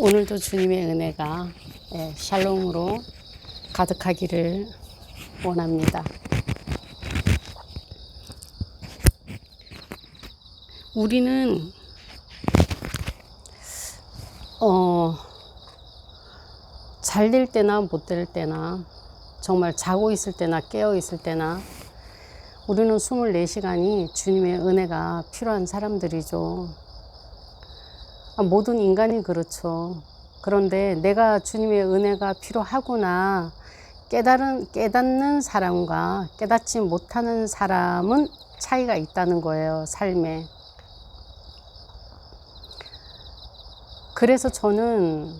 오늘도 주님의 은혜가 예, 샬롬으로 가득하기를 원합니다. 우리는 어, 잘 될 때나 못 될 때나 정말 자고 있을 때나 깨어 있을 때나 우리는 24시간이 주님의 은혜가 필요한 사람들이죠. 아, 모든 인간이 그렇죠. 그런데 내가 주님의 은혜가 필요하구나 깨달은, 깨닫는 사람과 깨닫지 못하는 사람은 차이가 있다는 거예요, 삶에. 그래서 저는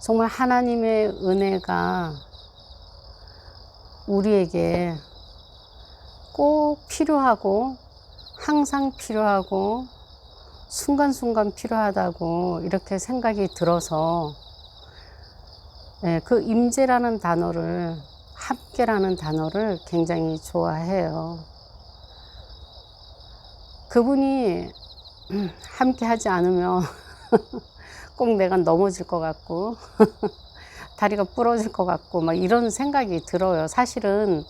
정말 하나님의 은혜가 우리에게 꼭 필요하고 항상 필요하고 순간순간 필요하다고 이렇게 생각이 들어서 네, 그 임재라는 단어를 함께라는 단어를 굉장히 좋아해요. 그분이 함께 하지 않으면 꼭 내가 넘어질 것 같고 다리가 부러질 것 같고 막 이런 생각이 들어요. 사실은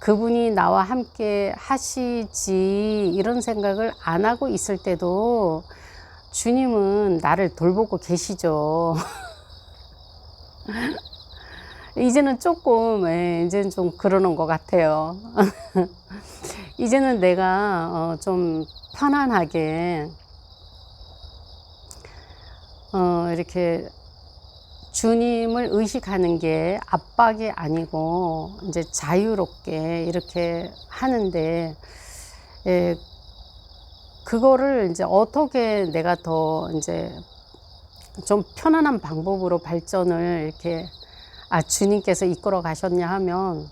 그분이 나와 함께 하시지 이런 생각을 안 하고 있을 때도 주님은 나를 돌보고 계시죠. 이제는 조금, 예, 이제는 좀 그러는 것 같아요. 이제는 내가 어, 좀 편안하게 어, 이렇게 주님을 의식하는 게 압박이 아니고 이제 자유롭게 이렇게 하는데 예, 그거를 이제 어떻게 내가 더 이제 좀 편안한 방법으로 발전을 이렇게 아 주님께서 이끌어 가셨냐 하면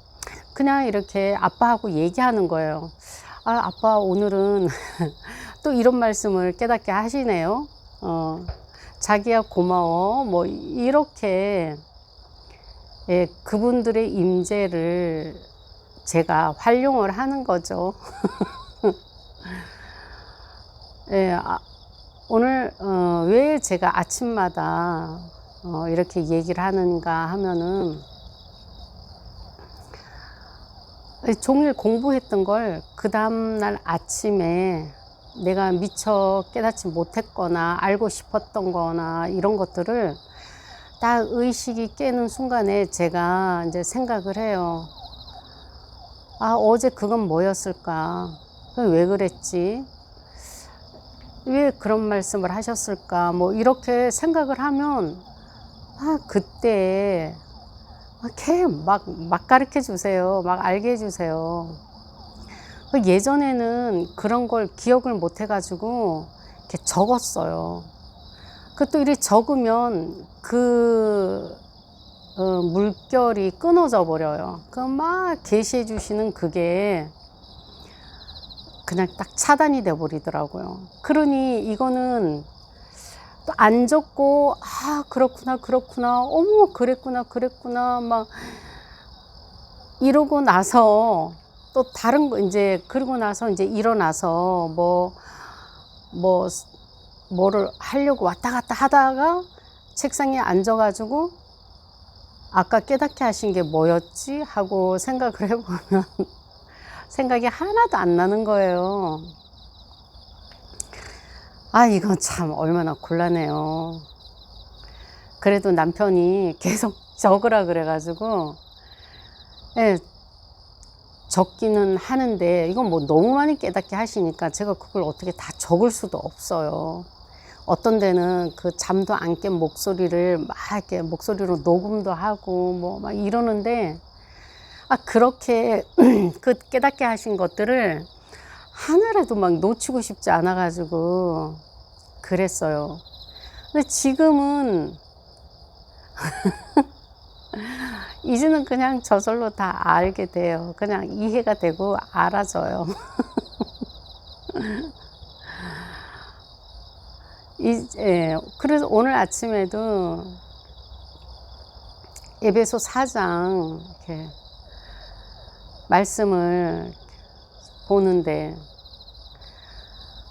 그냥 이렇게 아빠하고 얘기하는 거예요. 아 아빠 오늘은 또 이런 말씀을 깨닫게 하시네요. 어, 자기야 고마워 뭐 이렇게 예, 그분들의 임재를 제가 활용을 하는 거죠. 예, 아, 오늘 어, 왜 제가 아침마다 어, 이렇게 얘기를 하는가 하면은 종일 공부했던 걸 그 다음날 아침에 내가 미처 깨닫지 못했거나 알고 싶었던 거나 이런 것들을 딱 의식이 깨는 순간에 제가 이제 생각을 해요. 아, 어제 그건 뭐였을까? 왜 그랬지? 왜 그런 말씀을 하셨을까? 뭐 이렇게 생각을 하면 아, 그때 걔 막 막 가르쳐 주세요. 막 알게 해 주세요. 그 예전에는 그런 걸 기억을 못 해가지고 이렇게 적었어요. 그것도 이렇게 적으면 그 어, 물결이 끊어져 버려요. 그 막 게시해 주시는 그게 그냥 딱 차단이 돼 버리더라고요. 그러니 이거는 또 안 적고 아 그렇구나 그렇구나 어머 그랬구나 그랬구나 막 이러고 나서 또 다른 거 이제 그러고 나서 이제 일어나서 뭐 뭐, 뭐를 하려고 왔다 갔다 하다가 책상에 앉아가지고 아까 깨닫게 하신 게 뭐였지? 하고 생각을 해보면 생각이 하나도 안 나는 거예요. 아, 이건 참 얼마나 곤란해요. 그래도 남편이 계속 적으라 그래가지고, 예, 적기는 하는데, 이건 뭐 너무 많이 깨닫게 하시니까 제가 그걸 어떻게 다 적을 수도 없어요. 어떤 데는 그 잠도 안 깬 목소리를 막 이렇게 목소리로 녹음도 하고 뭐 막 이러는데, 아, 그렇게 그 깨닫게 하신 것들을 하나라도 막 놓치고 싶지 않아 가지고 그랬어요. 근데 지금은 이제는 그냥 저절로 다 알게 돼요. 그냥 이해가 되고 알아져요. 이, 예, 그래서 오늘 아침에도 에베소 4장 이렇게 말씀을 보는데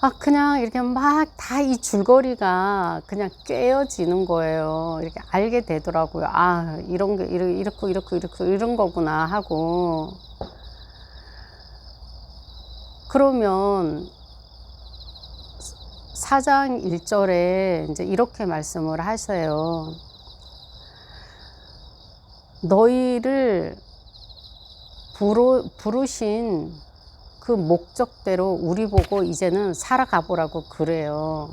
아, 그냥 이렇게 막 다 이 줄거리가 그냥 꿰어지는 거예요. 이렇게 알게 되더라고요. 아, 이런 게 이렇고, 이렇고, 이렇고, 이런 거구나 하고. 그러면 사장 1절에 이제 이렇게 말씀을 하세요. 너희를 부르, 부르신 그 목적대로 우리 보고 이제는 살아가 보라고 그래요.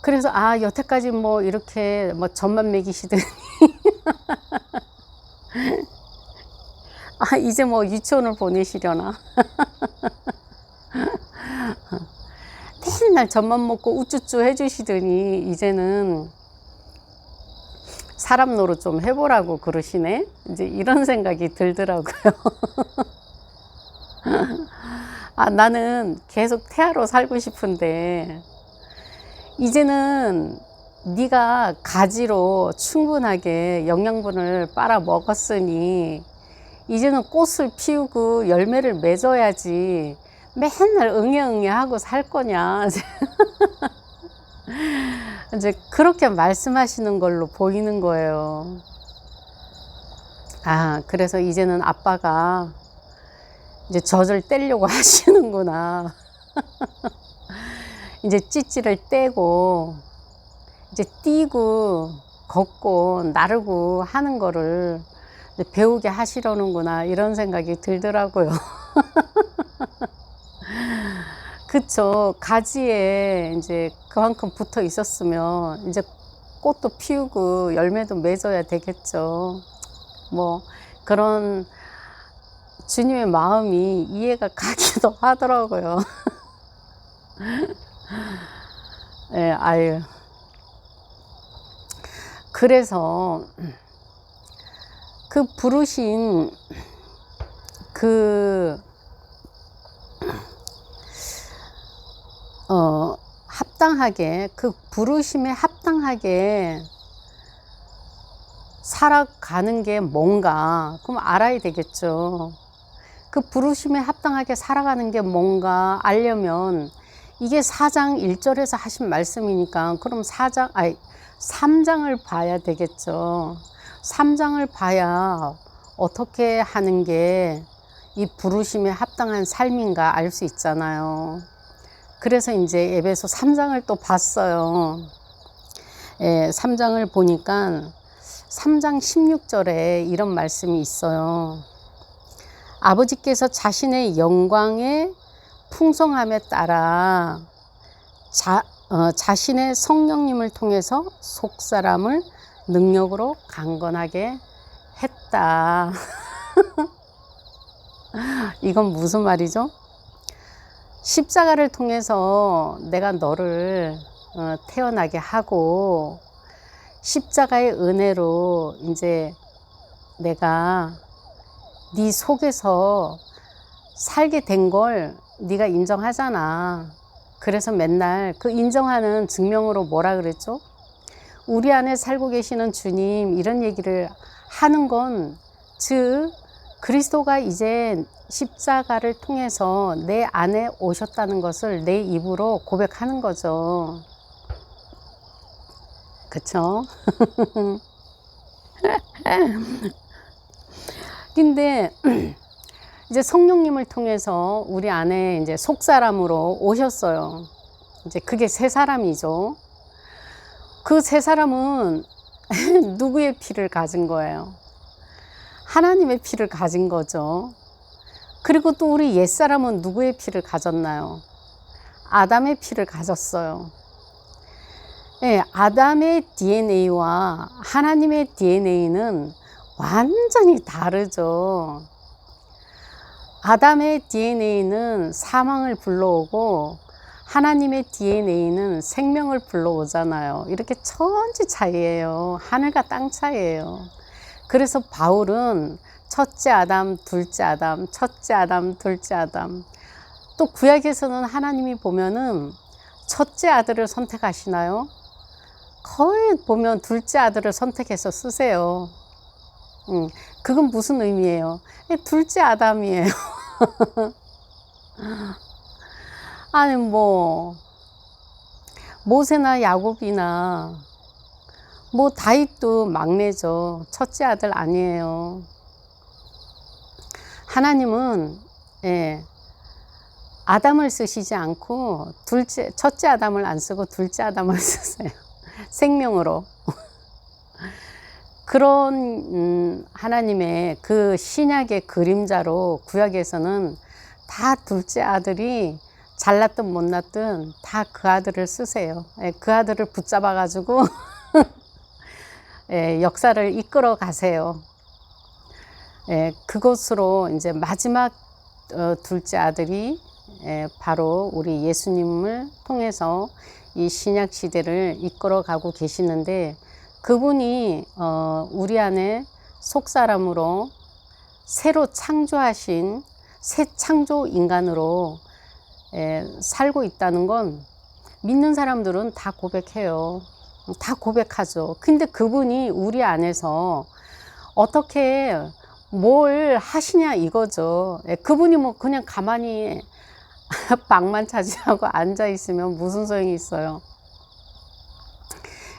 그래서 아 여태까지 뭐 이렇게 뭐 젖만 먹이시더니 아 이제 뭐 유치원을 보내시려나 맨날 젖만 먹고 우쭈쭈 해주시더니 이제는 사람 노릇 좀 해보라고 그러시네. 이제 이런 생각이 들더라고요. 아, 나는 계속 태아로 살고 싶은데, 이제는 네가 가지로 충분하게 영양분을 빨아 먹었으니, 이제는 꽃을 피우고 열매를 맺어야지 맨날 응애응애 하고 살 거냐. 이제 그렇게 말씀하시는 걸로 보이는 거예요. 아, 그래서 이제는 아빠가 이제 젖을 떼려고 하시는구나. 이제 찌찌를 떼고, 이제 뛰고, 걷고, 나르고 하는 거를 배우게 하시려는구나. 이런 생각이 들더라고요. 그쵸. 가지에 이제 그만큼 붙어 있었으면 이제 꽃도 피우고 열매도 맺어야 되겠죠. 뭐 그런 주님의 마음이 이해가 가기도 하더라고요. 예, 네, 아유. 그래서 그 부르신 그 어, 합당하게 그 부르심에 합당하게 살아가는 게 뭔가 그럼 알아야 되겠죠. 그 부르심에 합당하게 살아가는 게 뭔가 알려면 이게 4장 1절에서 하신 말씀이니까 그럼 4장 아니 3장을 봐야 되겠죠. 3장을 봐야 어떻게 하는 게 이 부르심에 합당한 삶인가 알 수 있잖아요. 그래서 이제 에베소 3장을 또 봤어요. 예, 3장을 보니까 3장 16절에 이런 말씀이 있어요. 아버지께서 자신의 영광의 풍성함에 따라 자, 어, 자신의 성령님을 통해서 속 사람을 능력으로 강건하게 했다. 이건 무슨 말이죠? 십자가를 통해서 내가 너를 어, 태어나게 하고 십자가의 은혜로 이제 내가 네 속에서 살게 된 걸 네가 인정하잖아. 그래서 맨날 그 인정하는 증명으로 뭐라 그랬죠? 우리 안에 살고 계시는 주님 이런 얘기를 하는 건 즉 그리스도가 이제 십자가를 통해서 내 안에 오셨다는 것을 내 입으로 고백하는 거죠. 그쵸? 근데 이제 성령님을 통해서 우리 안에 이제 속 사람으로 오셨어요. 이제 그게 새 사람이죠. 그새 사람은 누구의 피를 가진 거예요? 하나님의 피를 가진 거죠. 그리고 또 우리 옛사람은 누구의 피를 가졌나요? 아담의 피를 가졌어요. 네, 아담의 DNA와 하나님의 DNA는 완전히 다르죠. 아담의 DNA는 사망을 불러오고 하나님의 DNA는 생명을 불러오잖아요. 이렇게 천지 차이예요. 하늘과 땅 차이예요. 그래서 바울은 첫째 아담, 둘째 아담, 첫째 아담, 둘째 아담. 또 구약에서는 하나님이 보면은 첫째 아들을 선택하시나요? 거의 보면 둘째 아들을 선택해서 쓰세요. 음, 그건 무슨 의미예요? 둘째 아담이에요. 아니 뭐 모세나 야곱이나 뭐 다윗도 막내죠. 첫째 아들 아니에요. 하나님은 예, 아담을 쓰시지 않고 둘째 첫째 아담을 안 쓰고 둘째 아담을 쓰세요. 생명으로. 그런 음, 하나님의 그 신약의 그림자로 구약에서는 다 둘째 아들이 잘났든 못났든 다 그 아들을 쓰세요. 예, 그 아들을 붙잡아 가지고 예, 역사를 이끌어 가세요. 예, 그것으로 이제 마지막 어, 둘째 아들이 예, 바로 우리 예수님을 통해서 이 신약 시대를 이끌어 가고 계시는데 그분이 어, 우리 안에 속 사람으로 새로 창조하신 새 창조 인간으로 예, 살고 있다는 건 믿는 사람들은 다 고백해요. 다 고백하죠. 근데 그분이 우리 안에서 어떻게 뭘 하시냐 이거죠. 예, 그분이 뭐 그냥 가만히 방만 차지하고 앉아 있으면 무슨 소용이 있어요.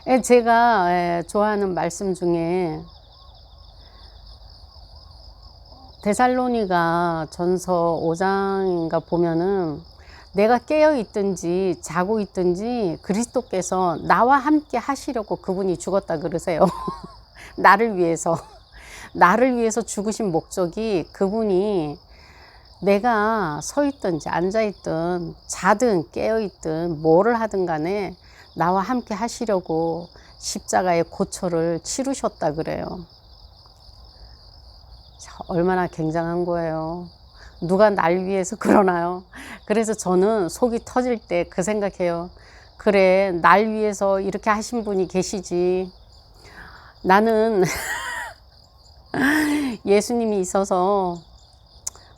예, 제가 예, 좋아하는 말씀 중에 데살로니가 전서 5장인가 보면은 내가 깨어 있든지 자고 있든지 그리스도께서 나와 함께 하시려고 그분이 죽었다 그러세요. 나를 위해서. 나를 위해서 죽으신 목적이 그분이 내가 서 있든지 앉아 있든 자든 깨어 있든 뭐를 하든 간에 나와 함께 하시려고 십자가의 고초를 치르셨다 그래요. 얼마나 굉장한 거예요. 누가 날 위해서 그러나요? 그래서 저는 속이 터질 때 그 생각해요. 그래, 날 위해서 이렇게 하신 분이 계시지. 나는 예수님이 있어서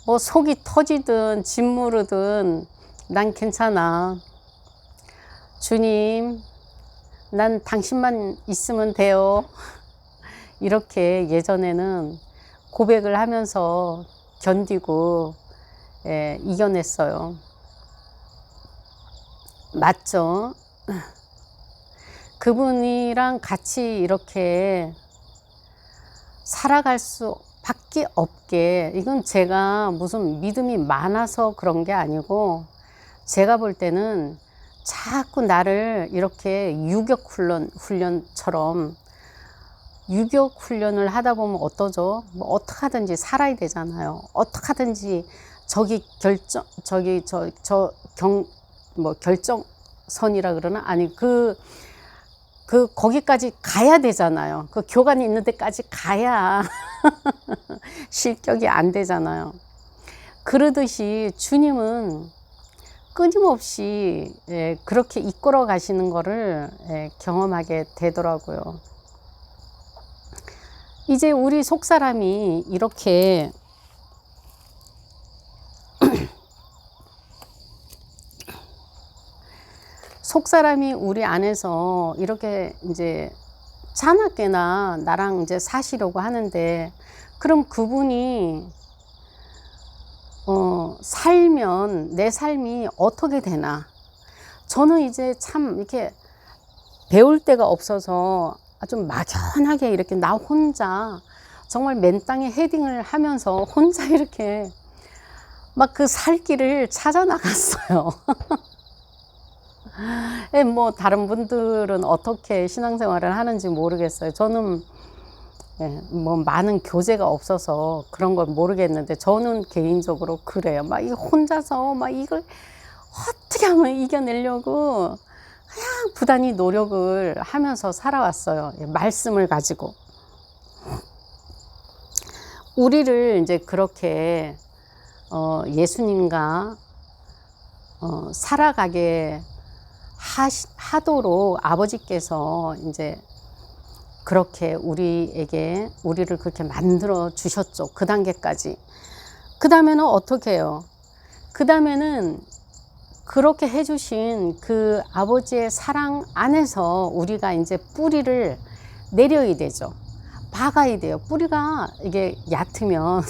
뭐 속이 터지든 짓무르든 난 괜찮아. 주님, 난 당신만 있으면 돼요. 이렇게 예전에는 고백을 하면서 견디고 예, 이겨냈어요. 맞죠? 그분이랑 같이 이렇게 살아갈 수 밖에 없게 이건 제가 무슨 믿음이 많아서 그런 게 아니고 제가 볼 때는 자꾸 나를 이렇게 유격 훈련 훈련처럼 유격 훈련을 하다 보면 어떠죠? 뭐 어떻게 하든지 살아야 되잖아요. 어떻게 하든지 저기 결정 저기 저 저 경 뭐 결정선이라 그러나 아니 그그 거기까지 가야 되잖아요. 그 교관이 있는 데까지 가야 실격이 안 되잖아요. 그러듯이 주님은 끊임없이 예, 그렇게 이끌어 가시는 거를 예, 경험하게 되더라고요. 이제 우리 속 사람이 이렇게 속 사람이 우리 안에서 이렇게 이제 자나깨나 나랑 이제 사시려고 하는데 그럼 그분이 어, 살면 내 삶이 어떻게 되나? 저는 이제 참 이렇게 배울 데가 없어서 좀 막연하게 이렇게 나 혼자 정말 맨 땅에 헤딩을 하면서 혼자 이렇게 막 그 살 길을 찾아 나갔어요. 예, 뭐 다른 분들은 어떻게 신앙생활을 하는지 모르겠어요. 저는 예, 뭐 많은 교재가 없어서 그런 걸 모르겠는데 저는 개인적으로 그래요. 막이 혼자서 막 이걸 어떻게 하면 이겨내려고 그냥 부단히 노력을 하면서 살아왔어요. 예, 말씀을 가지고. 우리를 이제 그렇게 어, 예수님과 어, 살아가게 하시, 하도록 아버지께서 이제 그렇게 우리에게 우리를 그렇게 만들어 주셨죠. 그 단계까지. 그 다음에는 어떻게 해요? 그 다음에는 그렇게 해주신 그 아버지의 사랑 안에서 우리가 이제 뿌리를 내려야 되죠. 박아야 돼요. 뿌리가 이게 얕으면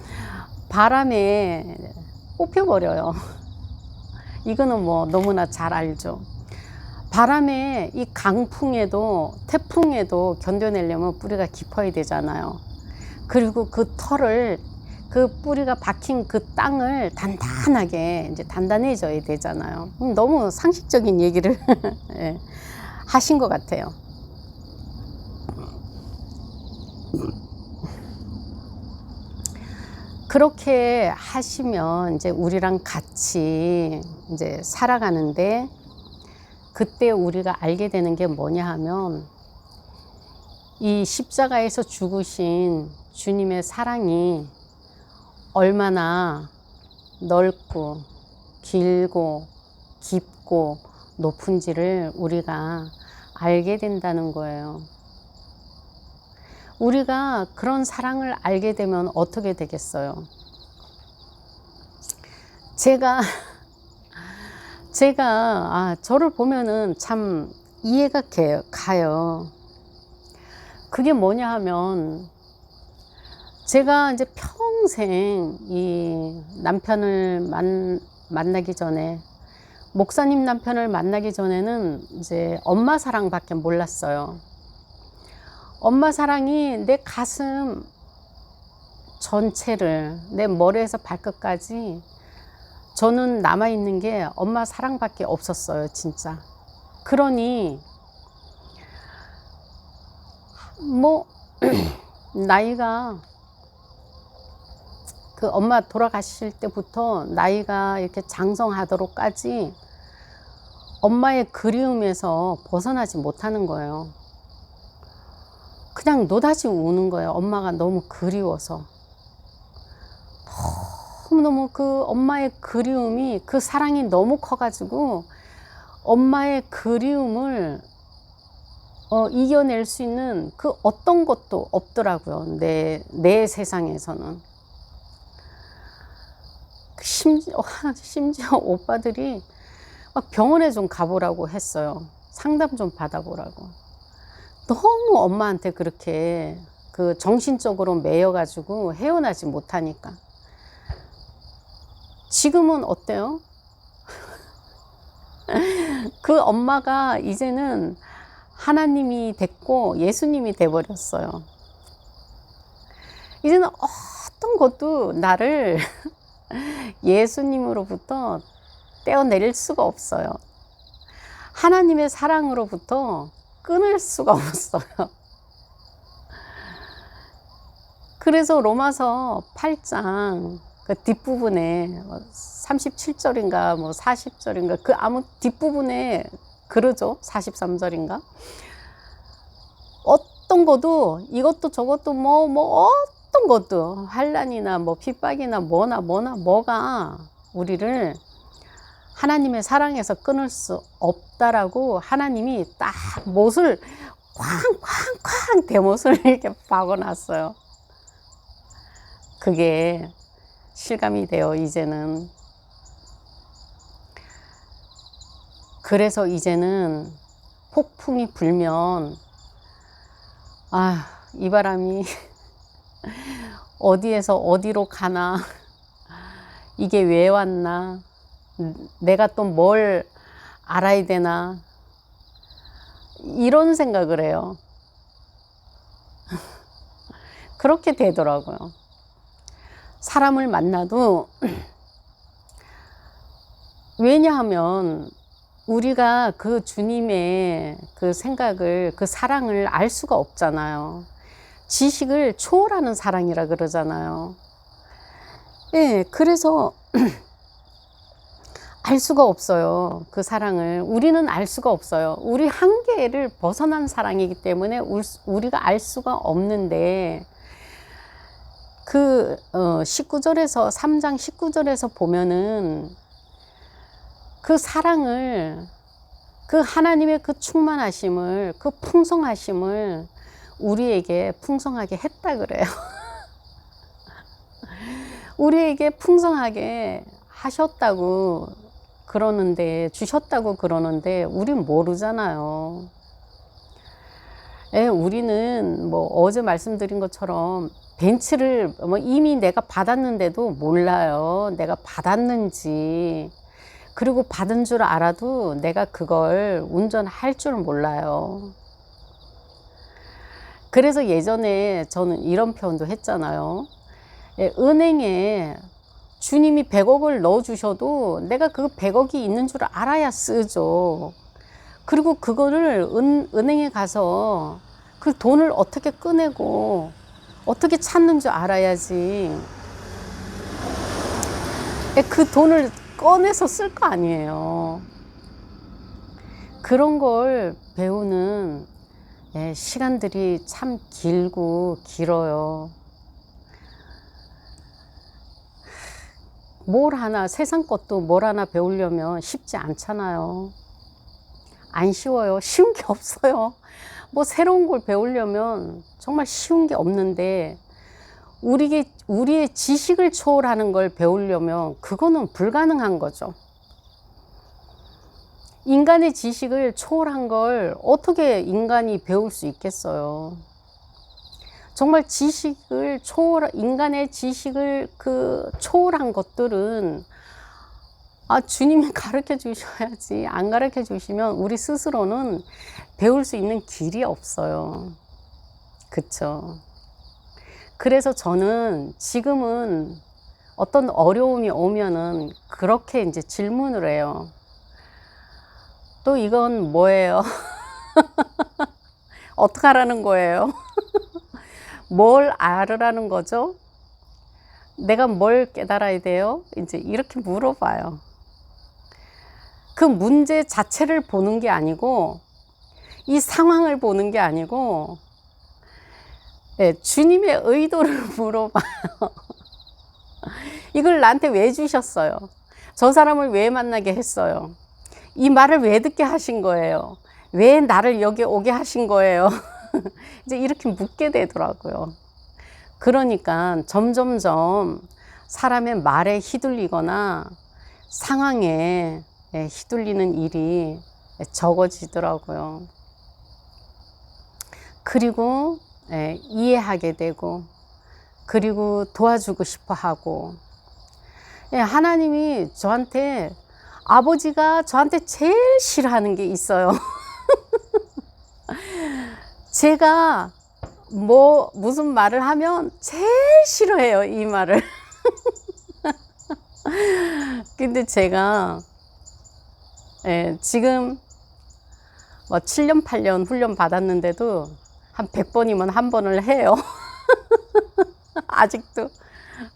바람에 뽑혀버려요. 이거는 뭐 너무나 잘 알죠. 바람에 이 강풍에도 태풍에도 견뎌내려면 뿌리가 깊어야 되잖아요. 그리고 그 털을 그 뿌리가 박힌 그 땅을 단단하게 이제 단단해져야 되잖아요. 음, 너무 상식적인 얘기를 예, 하신 것 같아요. 그렇게 하시면 이제 우리랑 같이 이제 살아가는데 그때 우리가 알게 되는 게 뭐냐 하면 이 십자가에서 죽으신 주님의 사랑이 얼마나 넓고 길고 깊고 높은지를 우리가 알게 된다는 거예요. 우리가 그런 사랑을 알게 되면 어떻게 되겠어요? 제가 제가 아, 저를 보면은 참 이해가 게- 가요. 그게 뭐냐 하면 제가 이제 평 생 이 남편을 만, 만나기 전에 목사님 남편을 만나기 전에는 이제 엄마 사랑밖에 몰랐어요. 엄마 사랑이 내 가슴 전체를 내 머리에서 발끝까지 저는 남아 있는 게 엄마 사랑밖에 없었어요, 진짜. 그러니 뭐 나이가 그 엄마 돌아가실 때부터 나이가 이렇게 장성하도록까지 엄마의 그리움에서 벗어나지 못하는 거예요. 그냥 노다지 우는 거예요. 엄마가 너무 그리워서. 너무너무 그 엄마의 그리움이 그 사랑이 너무 커가지고 엄마의 그리움을 어, 이겨낼 수 있는 그 어떤 것도 없더라고요. 내, 내 세상에서는. 심지어, 심지어 오빠들이 막 병원에 좀 가보라고 했어요. 상담 좀 받아보라고. 너무 엄마한테 그렇게 그 정신적으로 매여가지고 헤어나지 못하니까. 지금은 어때요? 그 엄마가 이제는 하나님이 됐고 예수님이 돼버렸어요. 이제는 어떤 것도 나를 예수님으로부터 떼어내릴 수가 없어요. 하나님의 사랑으로부터 끊을 수가 없어요. 그래서 로마서 8장 그 뒷부분에 37절인가 뭐 40절인가 그 아무 뒷부분에 그러죠. 43절인가? 어떤 것도 이것도 저것도 뭐뭐 어떤 것도 환란이나 뭐 핍박이나 뭐나 뭐나 뭐가 우리를 하나님의 사랑에서 끊을 수 없다라고 하나님이 딱 못을 쾅쾅쾅 대못을 이렇게 박아놨어요. 그게 실감이 돼요, 이제는. 그래서 이제는 폭풍이 불면, 아, 이 바람이 어디에서 어디로 가나, 이게 왜 왔나, 내가 또 뭘 알아야 되나, 이런 생각을 해요. 그렇게 되더라고요. 사람을 만나도, 왜냐하면, 우리가 그 주님의 그 생각을, 그 사랑을 알 수가 없잖아요. 지식을 초월하는 사랑이라 그러잖아요. 예, 그래서 알 수가 없어요. 그 사랑을. 우리는 알 수가 없어요. 우리 한계를 벗어난 사랑이기 때문에 우리가 알 수가 없는데, 그, 어, 19절에서, 3장 19절에서 보면은 그 사랑을, 그 하나님의 그 충만하심을, 그 풍성하심을 우리에게 풍성하게 했다 그래요. 우리에게 풍성하게 하셨다고 그러는데, 주셨다고 그러는데, 우린 모르잖아요. 예, 우리는 뭐 어제 말씀드린 것처럼 벤츠를 뭐 이미 내가 받았는데도 몰라요. 내가 받았는지. 그리고 받은 줄 알아도 내가 그걸 운전할 줄 몰라요. 그래서 예전에 저는 이런 표현도 했잖아요. 예, 은행에 주님이 100억을 넣어주셔도 내가 그 100억이 있는 줄 알아야 쓰죠. 그리고 그거를 은, 은행에 가서 그 돈을 어떻게 꺼내고 어떻게 찾는 줄 알아야지. 예, 그 돈을 꺼내서 쓸 거 아니에요. 그런 걸 배우는 예, 시간들이 참 길고 길어요. 뭘 하나, 세상 것도 뭘 하나 배우려면 쉽지 않잖아요. 안 쉬워요. 쉬운 게 없어요. 뭐 새로운 걸 배우려면 정말 쉬운 게 없는데, 우리의, 우리의 지식을 초월하는 걸 배우려면 그거는 불가능한 거죠. 인간의 지식을 초월한 걸 어떻게 인간이 배울 수 있겠어요? 정말 지식을 초월, 인간의 지식을 그 초월한 것들은 아, 주님이 가르쳐 주셔야지. 안 가르쳐 주시면 우리 스스로는 배울 수 있는 길이 없어요. 그쵸. 그래서 저는 지금은 어떤 어려움이 오면은 그렇게 이제 질문을 해요. 또 이건 뭐예요? 어떻게 하라는 거예요? 뭘 알으라는 거죠? 내가 뭘 깨달아야 돼요? 이제 이렇게 물어봐요. 그 문제 자체를 보는 게 아니고, 이 상황을 보는 게 아니고, 네, 주님의 의도를 물어봐요. 이걸 나한테 왜 주셨어요? 저 사람을 왜 만나게 했어요? 이 말을 왜 듣게 하신 거예요? 왜 나를 여기 오게 하신 거예요? 이제 이렇게 묻게 되더라고요. 그러니까 점점점 사람의 말에 휘둘리거나 상황에 예, 휘둘리는 일이 적어지더라고요. 그리고 예, 이해하게 되고, 그리고 도와주고 싶어 하고, 예, 하나님이 저한테 아버지가 저한테 제일 싫어하는 게 있어요. 제가 뭐 무슨 말을 하면 제일 싫어해요, 이 말을. 근데 제가 예, 지금 뭐 7년, 8년 훈련 받았는데도 한 100번이면 한 번을 해요. 아직도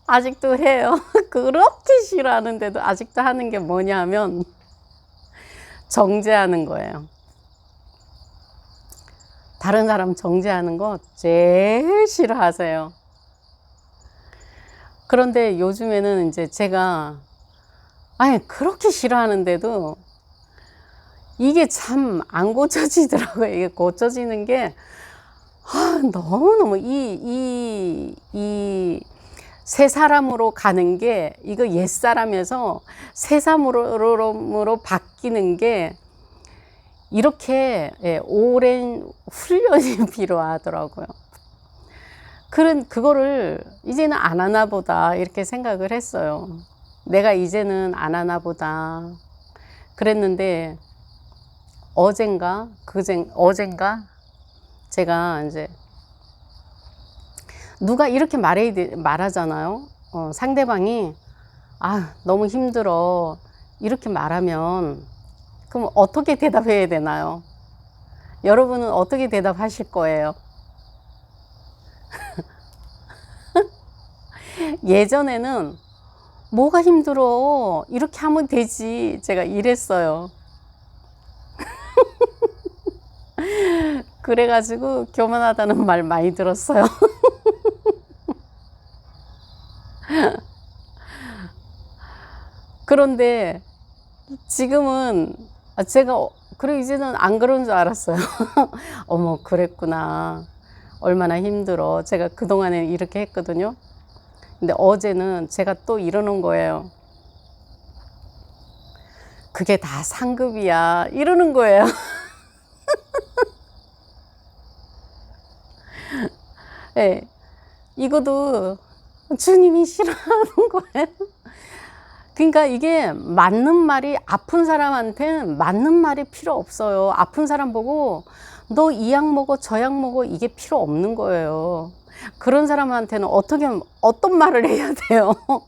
아직도 해요. 그렇게 싫어하는데도 아직도 하는 게 뭐냐면 정죄하는 거예요. 다른 사람 정죄하는 거 제일 싫어하세요. 그런데 요즘에는 이제 제가 아니 그렇게 싫어하는데도 이게 참 안 고쳐지더라고요. 이게 고쳐지는 게 아, 너무너무 이, 이, 이, 새 사람으로 가는 게 이거 옛 사람에서 새 사람으로 바뀌는 게 이렇게 예, 오랜 훈련이 필요하더라고요. 그런 그거를 이제는 안 하나 보다 이렇게 생각을 했어요. 내가 이제는 안 하나 보다 그랬는데 어젠가 그젠 어젠가 제가 이제 누가 이렇게 말해 말하잖아요. 어, 상대방이 아 너무 힘들어 이렇게 말하면 그럼 어떻게 대답해야 되나요? 여러분은 어떻게 대답하실 거예요? 예전에는 뭐가 힘들어 이렇게 하면 되지 제가 이랬어요. 그래가지고 교만하다는 말 많이 들었어요. 그런데 지금은 제가 어, 그래 이제는 안 그런 줄 알았어요. 어머 그랬구나. 얼마나 힘들어. 제가 그동안에 이렇게 했거든요. 근데 어제는 제가 또 이러는 거예요. 그게 다 상급이야. 이러는 거예요. 네. 이것도 주님이 싫어하는 거예요. 그러니까 이게 맞는 말이 아픈 사람한테 맞는 말이 필요 없어요. 아픈 사람 보고 너 이 약 먹어 저 약 먹어 이게 필요 없는 거예요. 그런 사람한테는 어떻게 어떤 말을 해야 돼요?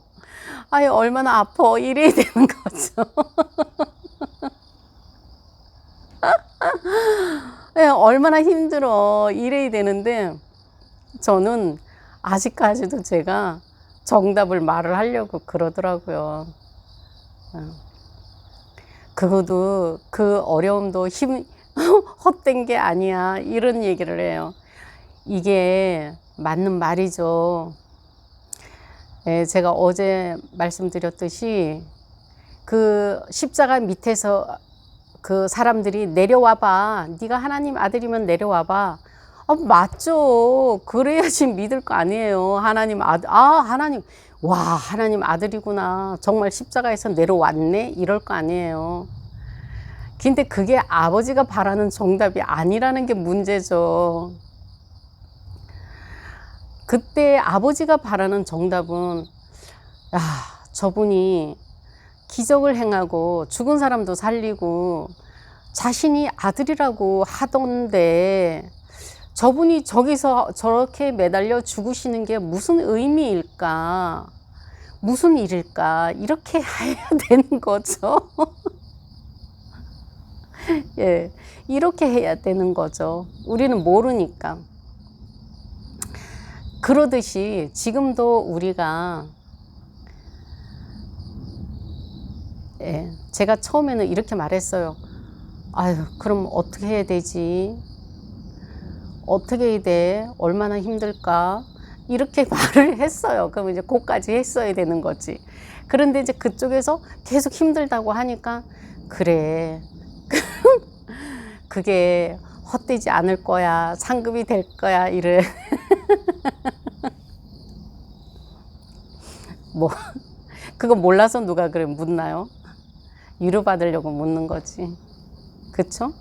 아예 얼마나 아파 이래야 되는 거죠. 예, 얼마나 힘들어 이래야 되는데 저는 아직까지도 제가 정답을 말을 하려고 그러더라고요. 어. 그것도 그 어려움도 힘 헛된 게 아니야 이런 얘기를 해요. 이게 맞는 말이죠. 예, 제가 어제 말씀드렸듯이 그 십자가 밑에서 그 사람들이 내려와봐. 네가 하나님 아들이면 내려와봐. 아, 맞죠. 그래야지 믿을 거 아니에요. 하나님 아들, 아, 하나님, 와, 하나님 아들이구나. 정말 십자가에서 내려왔네. 이럴 거 아니에요. 근데 그게 아버지가 바라는 정답이 아니라는 게 문제죠. 그때 아버지가 바라는 정답은, 야, 저분이 기적을 행하고 죽은 사람도 살리고 자신이 아들이라고 하던데 저분이 저기서 저렇게 매달려 죽으시는 게 무슨 의미일까? 무슨 일일까? 이렇게 해야 되는 거죠. 예, 이렇게 해야 되는 거죠. 우리는 모르니까. 그러듯이 지금도 우리가 예, 제가 처음에는 이렇게 말했어요. 아유, 그럼 어떻게 해야 되지? 어떻게 돼? 얼마나 힘들까? 이렇게 말을 했어요. 그럼 이제 그까지 했어야 되는 거지. 그런데 이제 그쪽에서 계속 힘들다고 하니까, 그래. 그게 헛되지 않을 거야. 상급이 될 거야. 이래. 뭐, 그거 몰라서 누가 그래 묻나요? 위로받으려고 묻는 거지. 그쵸?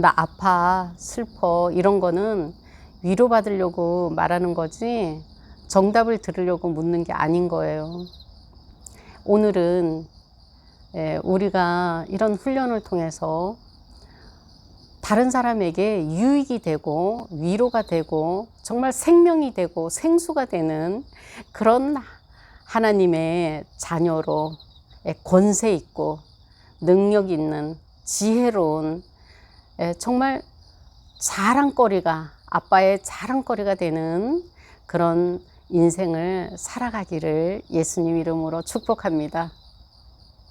나 아파, 슬퍼, 이런 거는 위로받으려고 말하는 거지, 정답을 들으려고 묻는 게 아닌 거예요. 오늘은 예, 우리가 이런 훈련을 통해서 다른 사람에게 유익이 되고 위로가 되고 정말 생명이 되고 생수가 되는 그런 하나님의 자녀로 예, 권세 있고 능력 있는 지혜로운 예, 정말 자랑거리가 아빠의 자랑거리가 되는 그런 인생을 살아가기를 예수님 이름으로 축복합니다.